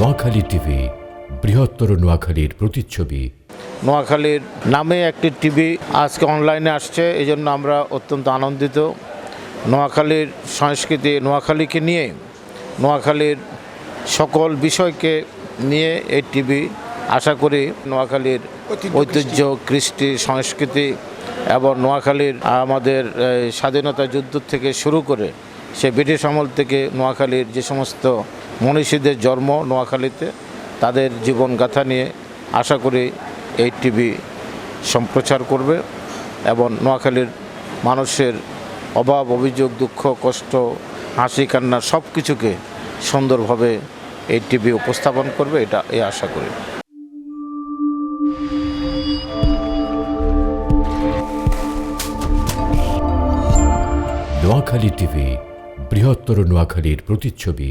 Noakhali TV বৃহত্তর নোয়াখালীর প্রতিচ্ছবি। নোয়াখালীর নামে একটি টিভি আজকে অনলাইনে আসছে এই জন্য আমরা অত্যন্ত আনন্দিত। নোয়াখালীর সংস্কৃতি নোয়াখালীকে নিয়ে নোয়াখালীর সকল বিষয়কে নিয়ে এই টিভি আশা করি নোয়াখালীর ঐতিহ্য কৃষ্টি। সংস্কৃতি এবং নোয়াখালীর আমাদের স্বাধীনতা যুদ্ধ থেকে শুরু করে সে ব্রিটিশ আমল থেকে নোয়াখালীর যে সমস্ত মনীষীদের জন্ম নোয়াখালীতে তাদের জীবনগাথা নিয়ে আশা করি এই টিভি সম্প্রচার করবে এবং নোয়াখালীর মানুষের অভাব, অভিযোগ, দুঃখ, কষ্ট, হাসি, কান্না সব কিছুকে সুন্দরভাবে এই টিভি উপস্থাপন করবে, এটা এই আশা করি। নোয়াখালী টিভি বৃহত্তর নোয়াখালীর প্রতিচ্ছবি